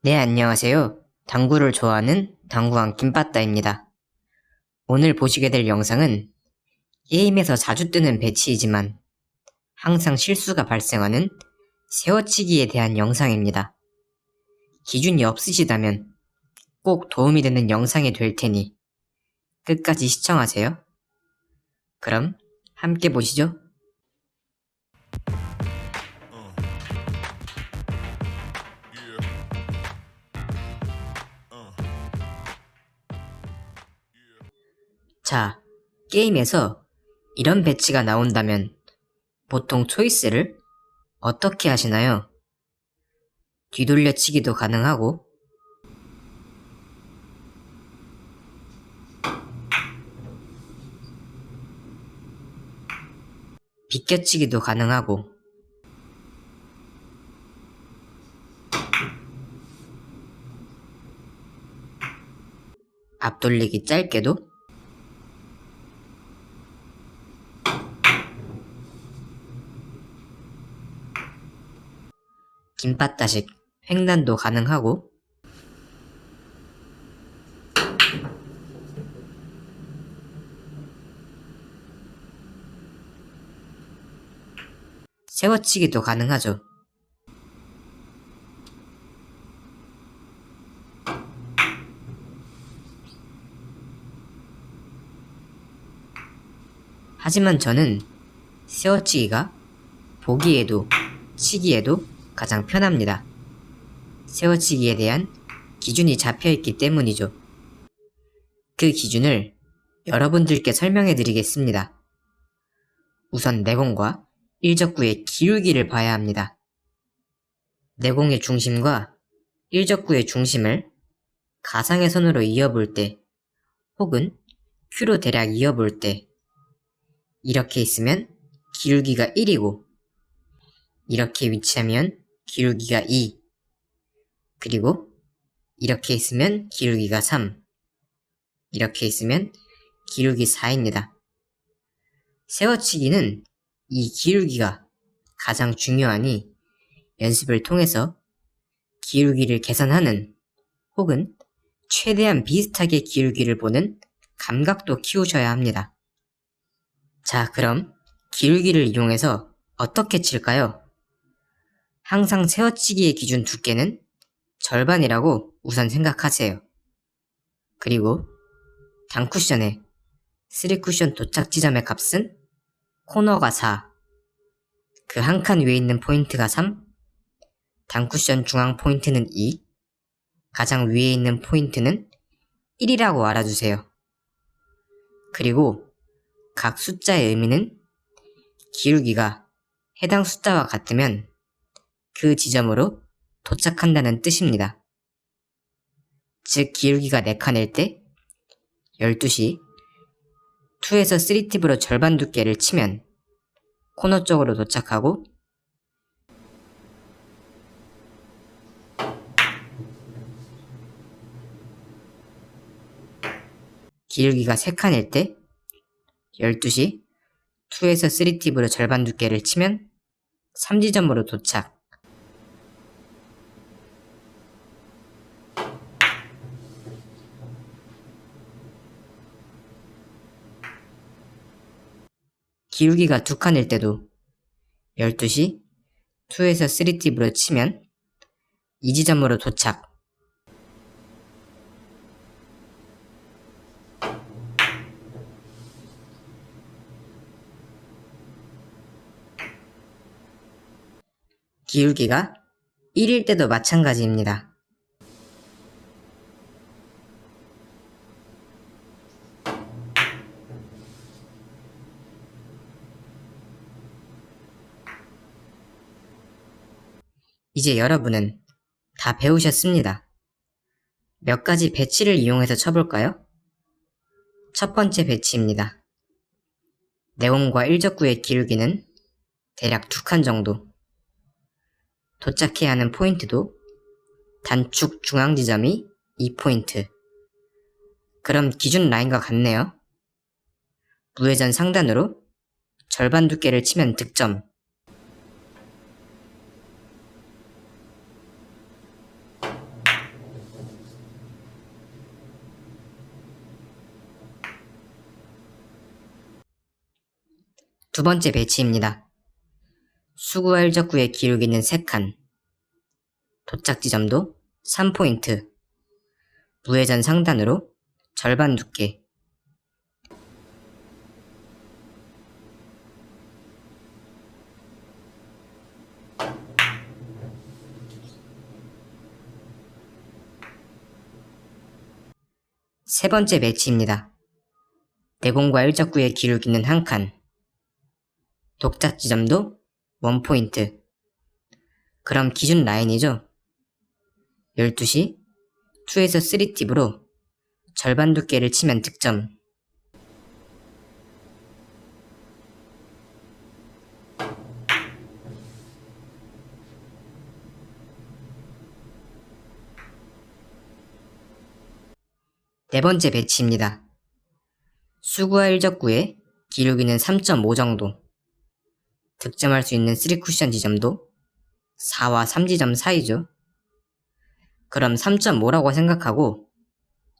네, 안녕하세요. 당구를 좋아하는 당구왕 김빠따입니다. 오늘 보시게 될 영상은 게임에서 자주 뜨는 배치이지만 항상 실수가 발생하는 세워치기에 대한 영상입니다. 기준이 없으시다면 꼭 도움이 되는 영상이 될 테니 끝까지 시청하세요. 그럼 함께 보시죠. 자, 게임에서 이런 배치가 나온다면 보통 초이스를 어떻게 하시나요? 뒤돌려치기도 가능하고 비껴치기도 가능하고 앞돌리기 짧게도 김빠따식 횡단도 가능하고 세워치기도 가능하죠. 하지만 저는 세워치기가 보기에도 치기에도 가장 편합니다. 세워치기에 대한 기준이 잡혀 있기 때문이죠. 그 기준을 여러분들께 설명해 드리겠습니다. 우선 내공과 일적구의 기울기를 봐야 합니다. 내공의 중심과 일적구의 중심을 가상의 선으로 이어볼 때 혹은 큐로 대략 이어볼 때 이렇게 있으면 기울기가 1이고 이렇게 위치하면 기울기가 2 그리고 이렇게 있으면 기울기가 3 이렇게 있으면 기울기 4입니다. 세워치기는 이 기울기가 가장 중요하니 연습을 통해서 기울기를 계산하는 혹은 최대한 비슷하게 기울기를 보는 감각도 키우셔야 합니다. 자, 그럼 기울기를 이용해서 어떻게 칠까요? 항상 세워치기의 기준 두께는 절반이라고 우선 생각하세요. 그리고 단쿠션의 3쿠션 도착 지점의 값은 코너가 4, 그 한 칸 위에 있는 포인트가 3, 단쿠션 중앙 포인트는 2, 가장 위에 있는 포인트는 1이라고 알아주세요. 그리고 각 숫자의 의미는 기울기가 해당 숫자와 같으면 그 지점으로 도착한다는 뜻입니다. 즉 기울기가 4칸일 때 12시 2에서 3팁으로 절반 두께를 치면 코너 쪽으로 도착하고 기울기가 3칸일 때 12시 2에서 3팁으로 절반 두께를 치면 3지점으로 도착 기울기가 두 칸일 때도 12시 2에서 3팁으로 치면 이 지점으로 도착 기울기가 1일 때도 마찬가지입니다. 이제 여러분은 다 배우셨습니다. 몇 가지 배치를 이용해서 쳐볼까요? 첫 번째 배치입니다. 네온과 일적구의 기울기는 대략 두 칸 정도. 도착해야 하는 포인트도 단축 중앙 지점이 2포인트. 그럼 기준 라인과 같네요. 무회전 상단으로 절반 두께를 치면 득점. 두 번째 배치입니다. 수구와 일적구의 기울기는 3칸. 도착 지점도 3포인트. 무회전 상단으로 절반 두께. 세 번째 매치입니다. 내공과 일적구의 기울기는 한 칸. 독작 지점도 원포인트. 그럼 기준 라인이죠? 12시 2에서 3팁으로 절반 두께를 치면 득점. 네 번째 배치입니다. 수구와 일적구의 기울기는 3.5 정도. 득점할 수 있는 3쿠션 지점도 4와 3지점 사이죠. 그럼 3.5라고 생각하고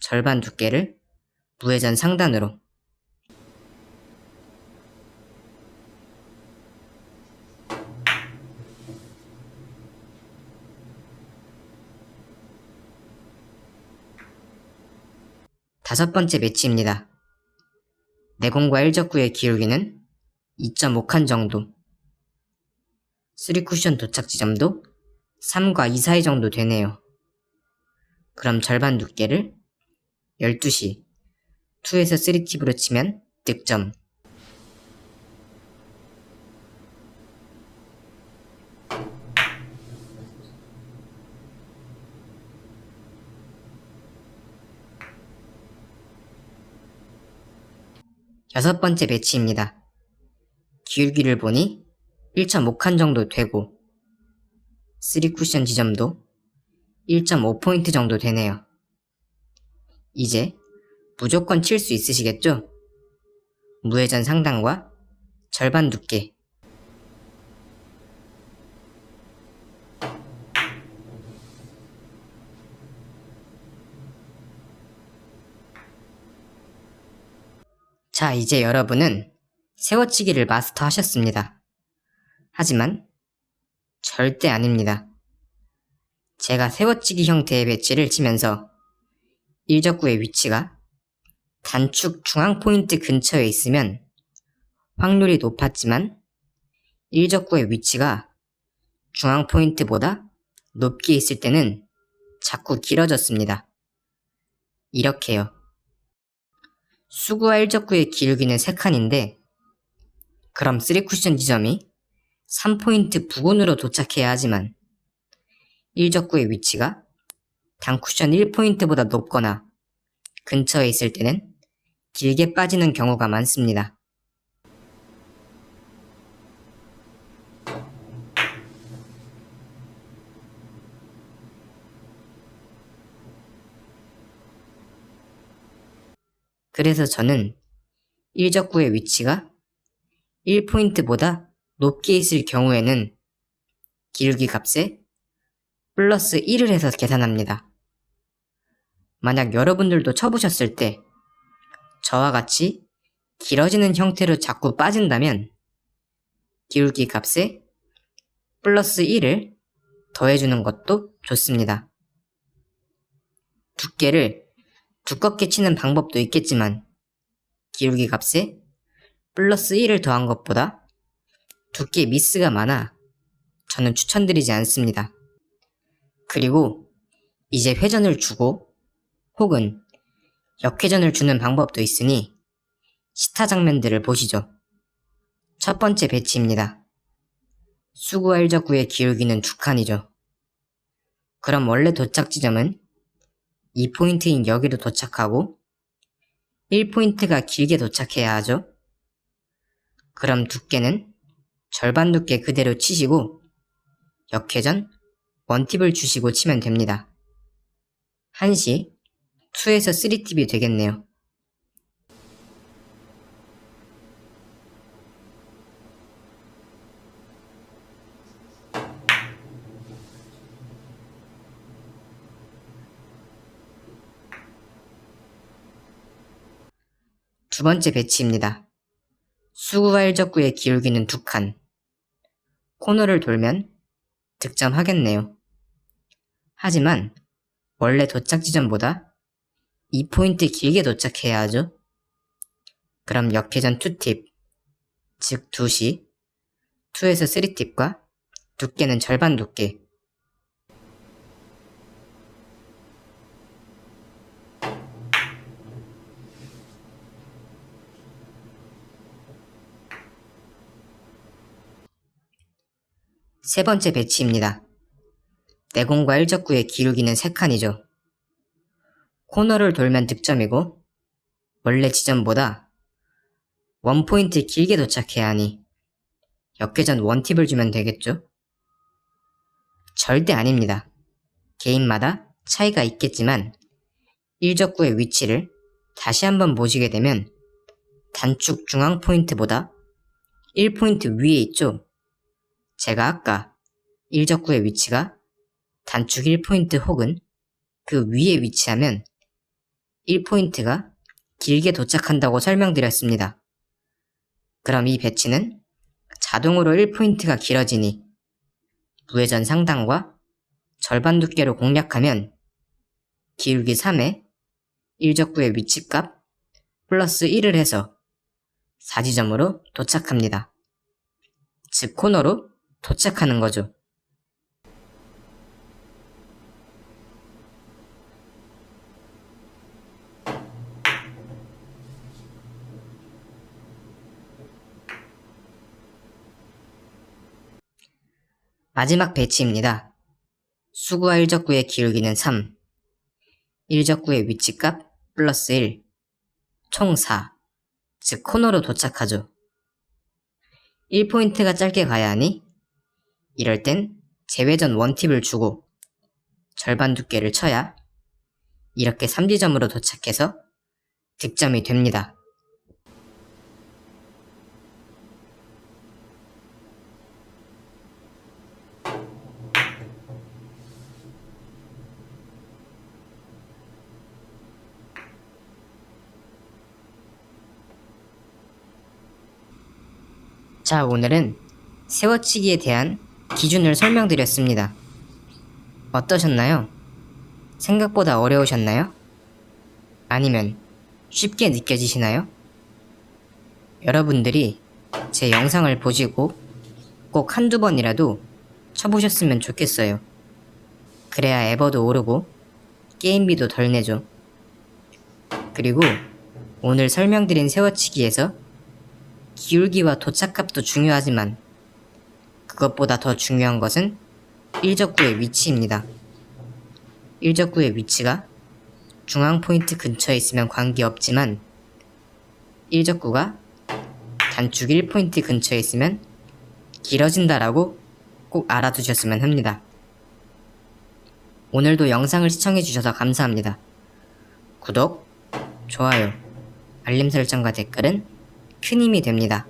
절반 두께를 무회전 상단으로 다섯 번째 매치입니다. 내공과 일적구의 기울기는 2.5칸 정도. 3쿠션 도착 지점도 3과 2 사이 정도 되네요. 그럼 절반 두께를 12시 2에서 3팁으로 치면 득점. 여섯 번째 배치입니다. 기울기를 보니 1.5칸 정도 되고 3쿠션 지점도 1.5포인트 정도 되네요. 이제 무조건 칠 수 있으시겠죠? 무회전 상단과 절반 두께 자, 이제 여러분은 세워치기를 마스터하셨습니다. 하지만 절대 아닙니다. 제가 세워치기 형태의 배치를 치면서 일적구의 위치가 단축 중앙 포인트 근처에 있으면 확률이 높았지만 일적구의 위치가 중앙 포인트보다 높게 있을 때는 자꾸 길어졌습니다. 이렇게요. 수구와 일적구의 기울기는 3칸인데 그럼 3쿠션 지점이 3포인트 부근으로 도착해야 하지만 일적구의 위치가 단쿠션 1포인트보다 높거나 근처에 있을 때는 길게 빠지는 경우가 많습니다. 그래서 저는 일적구의 위치가 1포인트보다 높게 있을 경우에는 기울기 값에 플러스 1을 해서 계산합니다. 만약 여러분들도 쳐보셨을 때 저와 같이 길어지는 형태로 자꾸 빠진다면 기울기 값에 플러스 1을 더해주는 것도 좋습니다. 두께를 두껍게 치는 방법도 있겠지만 기울기 값에 플러스 1을 더한 것보다 두께 미스가 많아 저는 추천드리지 않습니다. 그리고 이제 회전을 주고 혹은 역회전을 주는 방법도 있으니 시타 장면들을 보시죠. 첫 번째 배치입니다. 수구와 일적구의 기울기는 두 칸이죠. 그럼 원래 도착 지점은 2포인트인 여기로 도착하고 1포인트가 길게 도착해야 하죠. 그럼 두께는 절반 두께 그대로 치시고 역회전 원팁을 주시고 치면 됩니다. 1시 2에서 3팁이 되겠네요. 두 번째 배치입니다. 수구와 일적구의 기울기는 두 칸. 코너를 돌면 득점하겠네요. 하지만 원래 도착 지점보다 2포인트 길게 도착해야 하죠. 그럼 역회전 2팁, 즉 2시, 2에서 3팁과 두께는 절반 두께. 세 번째 배치입니다. 내공과 일적구의 기울기는 3칸이죠. 코너를 돌면 득점이고 원래 지점보다 원포인트 길게 도착해야 하니 역회전 원팁을 주면 되겠죠? 절대 아닙니다. 개인마다 차이가 있겠지만 일적구의 위치를 다시 한번 보시게 되면 단축 중앙 포인트보다 1포인트 위에 있죠? 제가 아까 일적구의 위치가 단축 1포인트 혹은 그 위에 위치하면 1포인트가 길게 도착한다고 설명드렸습니다. 그럼 이 배치는 자동으로 1포인트가 길어지니 무회전 상단과 절반 두께로 공략하면 기울기 3에 일적구의 위치값 플러스 1을 해서 4지점으로 도착합니다. 즉 코너로 도착하는 거죠. 마지막 배치입니다. 수구와 일적구의 기울기는 3, 일적구의 위치값 플러스 1, 총 4, 즉 코너로 도착하죠. 1포인트가 짧게 가야 하니 이럴 땐 제외전 원팁을 주고 절반 두께를 쳐야 이렇게 3지점으로 도착해서 득점이 됩니다. 자, 오늘은 세워치기에 대한 기준을 설명드렸습니다. 어떠셨나요? 생각보다 어려우셨나요? 아니면 쉽게 느껴지시나요? 여러분들이 제 영상을 보시고 꼭 한두 번이라도 쳐보셨으면 좋겠어요. 그래야 에버도 오르고 게임비도 덜 내죠. 그리고 오늘 설명드린 세워치기에서 기울기와 도착값도 중요하지만 그것보다 더 중요한 것은 일적구의 위치입니다. 일적구의 위치가 중앙 포인트 근처에 있으면 관계없지만 일적구가 단축 1포인트 근처에 있으면 길어진다라고 꼭 알아두셨으면 합니다. 오늘도 영상을 시청해주셔서 감사합니다. 구독, 좋아요, 알림 설정과 댓글은 큰 힘이 됩니다.